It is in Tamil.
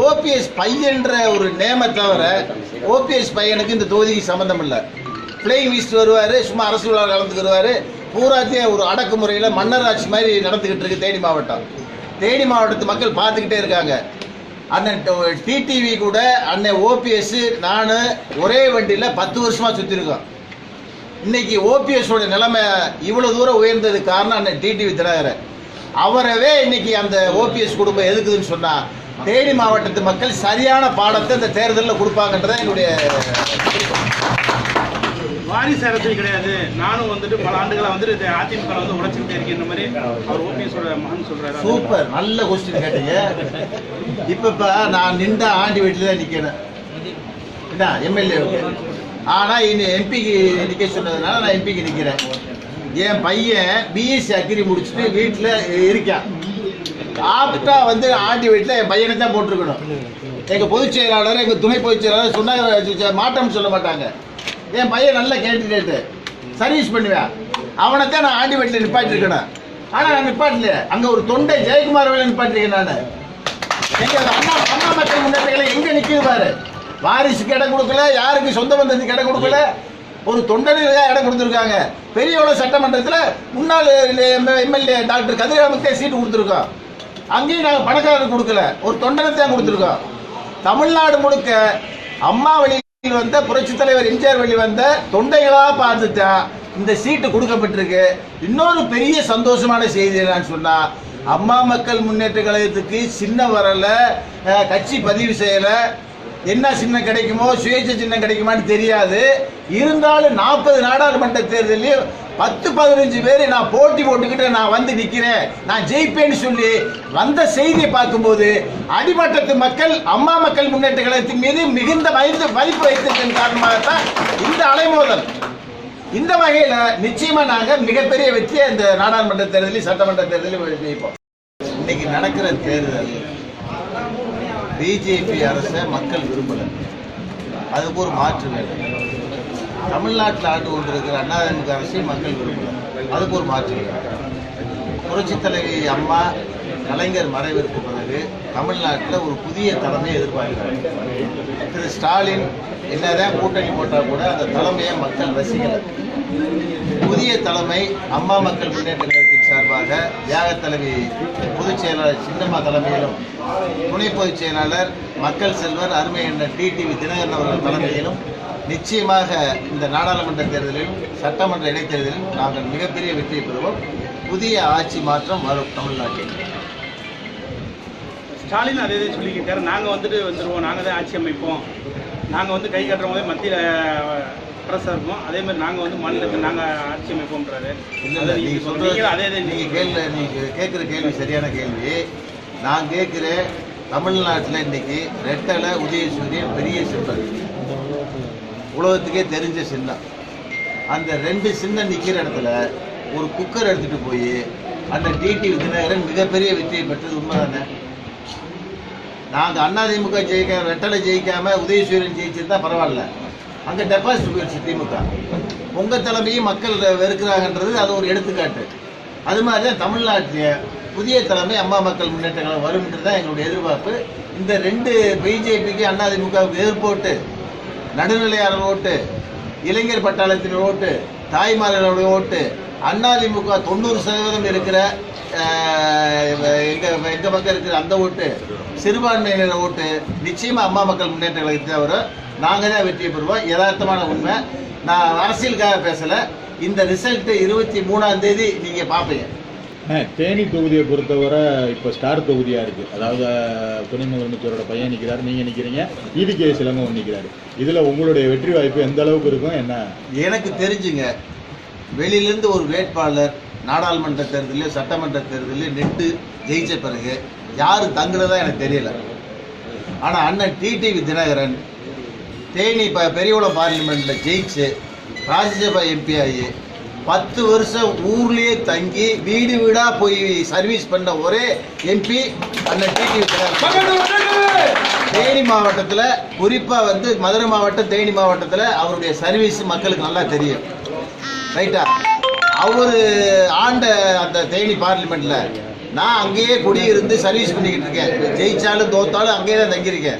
ஓபிஎஸ் பையன்ற ஒரு நேமை தவிர ஓபிஎஸ் பையனுக்கு இந்த தொகுதிக்கு சம்மந்தம் இல்லை. பிளேயிங் வீஸ்ட் வருவார் சும்மா அரசு விழா கலந்துக்கிடுவார் பூராத்தையும் ஒரு அடக்குமுறையில் மன்னராட்சி மாதிரி நடந்துக்கிட்டு இருக்கு தேனி மாவட்டம். தேனி மாவட்டத்து மக்கள் பார்த்துக்கிட்டே இருக்காங்க. அண்ணன் டிடிவி கூட அண்ணன் ஓபிஎஸ் நான் ஒரே வண்டியில் பத்து வருஷமாக சுற்றிருக்கோம் இன்னைக்கு ஓபிஎஸோட நிலைமை இவ்வளோ தூரம் உயர்ந்ததுக்கு காரணம் அண்ணன் டிடிவி தினகரன் அவரவே இன்னைக்கு அந்த ஓபிஎஸ் குடும்பம் எதுக்குதுன்னு சொன்னால் தேனி மாவட்டத்து மக்கள் சரியான பாடத்தை இந்த தேர்தலில் கொடுப்பாங்கன்றத என்னுடைய வாரிசு அரசியல் கிடையாது. நானும் வந்துட்டு பல ஆண்டுகளா வந்துட்டு அதிமுக வந்து உழைச்சிக்கிட்டே இருக்கேன் மாதிரி அவர் ஓபிஎஸ் மகன் சொல்றாரு. சூப்பர். நல்ல கொஸ்டின் கேட்டீங்க. இப்ப இப்ப நான் நின்ற ஆண்டி வீட்டில் தான் நிற்கிறேன் என்ன? எம்எல்ஏ ஆனா இன்னும் எம்பிக்கு நிற்க சொன்னதுனால நான் எம்பிக்கு நிற்கிறேன் என் பையன் பிஎஸ்சி அக்ரி முடிச்சுட்டு வீட்டில் இருக்கான். ஆப்டா வந்து ஆண்டி வீட்டில் என் பையனை தான் போட்டிருக்கணும். எங்கள் பொதுச் செயலாளர் எங்கள் துணை பொதுச் செயலாளர் சொன்னாங்க மாட்டோம்னு சொல்ல மாட்டாங்க. என் பையன் நல்ல கேண்டிடேட்டு சர்வீஸ் பண்ணுவேன் அவனை தான் நான் ஆண்டி வீட்டில் நிப்பாட்டிருக்கணும். ஆனால் நான் நிப்பாட்டலையே. அங்கே ஒரு தொண்டை ஜெயக்குமார் வேலை நிப்பாட்டிருக்கேன் நான். எங்கள் அண்ணா அண்ணா மக்கள் முன்னேற்றங்களை எங்கே நிக்குது பாரு. வாரிசுக்கு இடம் கொடுக்கல யாருக்கு சொந்த பந்தத்துக்கு இடம் கொடுக்கல. ஒரு தொண்டனுக்காக இடம் கொடுத்துருக்காங்க. பெரியவள சட்டமன்றத்தில் முன்னாள் எம்எல்ஏ டாக்டர் கதிராமுக்கே சீட்டு கொடுத்துருக்கோம். அங்கேயும் நாங்கள் பணக்காரருக்கு கொடுக்கல. ஒரு தொண்டனை தான் கொடுத்துருக்கோம். தமிழ்நாடு முழுக்க அம்மா வழியில் வந்த புரட்சி தலைவர் எம்ஜிஆர் வழி வந்த தொண்டைகளாக பார்த்துட்டா இந்த சீட்டு கொடுக்கப்பட்டிருக்கு. இன்னொரு பெரிய சந்தோஷமான செய்தி என்னன்னு சொன்னால் அம்மா மக்கள் முன்னேற்ற கழகத்துக்கு சின்ன வரல கட்சி பதிவு செய்யல. என்ன சின்னம் கிடைக்குமோ சுயேட்சை சின்னம் கிடைக்குமான்னு தெரியாது. இருந்தாலும் நாற்பது நாடாளுமன்ற தேர்தலையும் பத்து பதினஞ்சு பேர் நான் போட்டி போட்டுக்கிட்டு நான் வந்து நிற்கிறேன் நான் ஜெயிப்பேன்னு சொல்லி வந்த செய்தியை பார்க்கும்போது அடிமட்டத்து மக்கள் அம்மா மக்கள் முன்னேற்ற கழகத்தின் மீது மிகுந்த மதிப்பு மதிப்பு வைத்திருக்கின்ற காரணமாகத்தான் இந்த அலைமோதல். இந்த வகையில் நிச்சயமாக நாங்கள் மிகப்பெரிய வெற்றியை இந்த நாடாளுமன்ற தேர்தலில் சட்டமன்ற தேர்தலில் ஜெயிப்போம். இன்னைக்கு நடக்கிற தேர்தல் பிஜேபி அரசை மக்கள் விரும்பலை. அதுக்கு ஒரு மாற்று வேண்டும் தமிழ்நாட்டில் ஆண்டு கொண்டிருக்கிற அண்ணாதிமுக அரசை மக்கள் விரும்பல அதுக்கு ஒரு மாற்று புரட்சி தலைவி அம்மா கலைஞர் மறைவிற்கு பிறகு தமிழ்நாட்டில் ஒரு புதிய தலைமையை எதிர்பார்க்கிறாங்க திரு ஸ்டாலின் என்னதான் கூட்டணி போட்டால் கூட அந்த தலைமையை மக்கள் ரசிக்கல. புதிய தலைமை அம்மா மக்கள் முன்னேற்ற சார்பாக தியாக தலைவி பொதுச் செயலாளர் சின்னம்மா தலைமையிலும் துணை பொதுச் செயலாளர் மக்கள் செல்வர் அருமை என்ற டிடிவி தினகரன் அவர்கள் தலைமையிலும் நிச்சயமாக இந்த நாடாளுமன்ற தேர்தலிலும் சட்டமன்ற இடைத்தேர்தலிலும் நாங்கள் மிகப்பெரிய வெற்றியை பெறுவோம். புதிய ஆட்சி மாற்றம் வரும் தமிழ்நாட்டில். ஸ்டாலின் அதே சொல்லிக்கிட்டார். நாங்கள் வந்துட்டு வந்துடுவோம் நாங்கள் தான் ஆட்சி அமைப்போம். நாங்கள் வந்து கை கட்டுறவங்க போதே அரசா இருப்போம் அதே மாதிரி நாங்க வந்து மாநிலத்தில் நாங்க ஆட்சி அமைப்போம்ன்றாரு. இல்ல இல்ல அதை நீங்க நீங்க சொல்றது சொல்றீங்க அதே தான் நீங்க கேள்வி நீங்க கேட்குற கேள்வி சரியான கேள்வி. நான் கேட்குறேன் தமிழ்நாட்டில் இன்னைக்கு ரெட்டலை உதயசூரியன் பெரிய சின்னம். உலகத்துக்கே தெரிஞ்ச சின்னம். அந்த ரெண்டு சின்னம் நிற்கிற இடத்துல ஒரு குக்கர் எடுத்துட்டு போய் அந்த டிடி தினகரன் மிகப்பெரிய வெற்றியை பெற்றது உண்மைதானே? நாங்கள் அதிமுக ஜெயிக்க ரெட்டலை ஜெயிக்காம உதயசூரியன் ஜெயிச்சிருந்தா பரவாயில்ல. அங்கே டெபாசிட் போயிடுச்சு திமுக. உங்கள் தலைமையும் மக்கள் வெறுக்கிறாங்கன்றது அது ஒரு எடுத்துக்காட்டு. அது மாதிரி தான் தமிழ்நாட்டில் புதிய தலைமை அம்மா மக்கள் முன்னேற்ற கழகம் வரும்ன்றது தான் எங்களுடைய எதிர்பார்ப்பு. இந்த ரெண்டு பிஜேபிக்கு அதிமுகவுக்கு எதிர்ப்போட்டு நடுநிலையாளர் ஓட்டு இளைஞர் பட்டாளத்தின் ஓட்டு தாய்மார்களுடைய ஓட்டு அதிமுக தொண்ணூறு சதவீதம் இருக்கிற எங்கள் எங்கள் பக்கம் இருக்கிற அந்த ஓட்டு சிறுபான்மையினர் ஓட்டு நிச்சயமாக அம்மா மக்கள் முன்னேற்ற கழகத்தை நாங்க தான் வெற்றி பெறுவோம். யதார்த்தமான உண்மை. நான் அரசியலுக்காக பேசல. இந்த ரிசல்ட் இருபத்தி மூணாம் தேதி நீங்க பாப்பீங்க. அண்ணே, தேனி தொகுதியை பொறுத்தவரை இப்போ ஸ்டார் தொகுதியா இருக்கு. அதாவது துணை முதலமைச்சரோட பையன் நிற்கிறாரு நீங்க நிக்கிறீங்க. இடிகே சிலம்பம் நிற்கிறாரு இதுல உங்களுடைய வெற்றி வாய்ப்பு எந்த அளவுக்கு இருக்கும் என்ன? எனக்கு தெரிஞ்சுங்க. வெளியிலிருந்து ஒரு வேட்பாளர் நாடாளுமன்ற தேர்தலில் சட்டமன்ற தேர்தலில் நின்று ஜெயிச்ச பிறகு யார் தங்குறதா எனக்கு தெரியல. ஆனால் அண்ணன் டிடிவி தினகரன் தேனி ப பெரியகுளம் பார்லிமெண்ட்டில் ஜெயிச்சு ராஜ்யசபா எம்பி ஆகி பத்து வருஷம் ஊர்லேயே தங்கி வீடு வீடாக போய் சர்வீஸ் பண்ண ஒரே எம்பி அண்ணன் டிடிவி தேனி மாவட்டத்தில் குறிப்பாக வந்து மதுரை மாவட்டம் தேனி மாவட்டத்தில் அவருடைய சர்வீஸ் மக்களுக்கு நல்லா தெரியும். ரைட்டா அவர் ஆண்ட அந்த தேனி பார்லிமெண்ட்டில் நான் அங்கேயே குடியிருந்து சர்வீஸ் பண்ணிக்கிட்டு இருக்கேன். ஜெயிச்சாலும் தோத்தாலும் அங்கேயே தான் தங்கியிருக்கேன்.